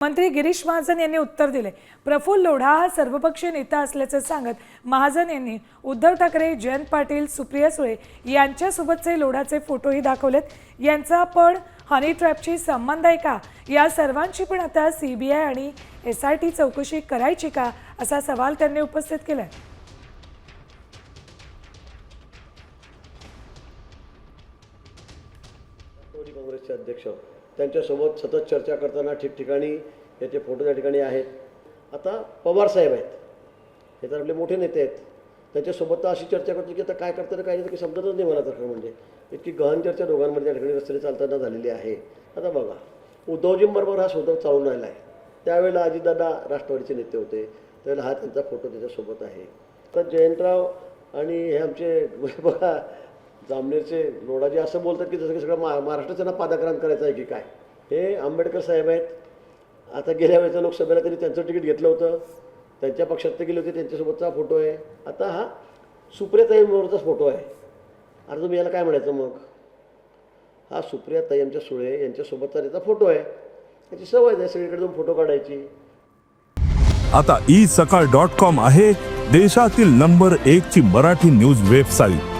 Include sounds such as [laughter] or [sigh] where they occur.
मंत्री गिरीश महाजन यांनी उत्तर दिले. प्रफुल्ल लोढा हा सर्वपक्षीय नेता असल्याचं सांगत महाजन यांनी उद्धव ठाकरे जयंत पाटील सुप्रिया सुळे यांच्यासोबतचे लोढाचे फोटोही दाखवलेत. यांचा पण हनी ट्रॅपची संबंध आहे का? या सर्वांची पण आता सी बी आय आणि एस आय टी चौकशी करायची का? असा सवाल त्यांनी उपस्थित केला आहे अध्यक्ष त्यांच्यासोबत सतत चर्चा करताना ठिकठिकाणी याचे फोटो त्या ठिकाणी आहेत. आता पवार साहेब आहेत. हे तर आपले मोठे नेते आहेत. त्यांच्यासोबत तर अशी चर्चा करतो की आता काय करताना काय नाही समजतच नाही मला तर खरं म्हणजे. इतकी गहन चर्चा दोघांमध्ये त्या ठिकाणी रस्त्याने चालताना झालेली आहे. आता बघा उद्धवजींबरोबर हा स्वतः चालून राहिला आहे. त्यावेळेला अजितदादा राष्ट्रवादीचे नेते होते. त्यावेळेला हा त्यांचा फोटो त्याच्यासोबत आहे. तर जयंतराव आणि हे आमचे [laughs] बघा जामनेरचे लोडाजी असं बोलतात की जसं की सगळं मा महाराष्ट्राचं ना पादाक्रांत करायचं आहे की काय? हे आंबेडकर साहेब आहेत. आता गेल्या वेळेच्या लोकसभेला त्यांनी त्यांचं तिकीट घेतलं होतं. त्यांच्या पक्षात ते गेले होते. त्यांच्यासोबतचा फोटो आहे. आता हा सुप्रियाताईंबरोबरचाच फोटो आहे. आता तुम्ही याला काय म्हणायचं मग? हा सुप्रियाताई आमच्या सुळे यांच्यासोबतचा त्याचा फोटो आहे. त्याची सवय आहे सगळीकडे जाऊन फोटो काढायची. आता ई सकाळ डॉट कॉम आहे देशातील नंबर एक ची मराठी न्यूज वेबसाईट.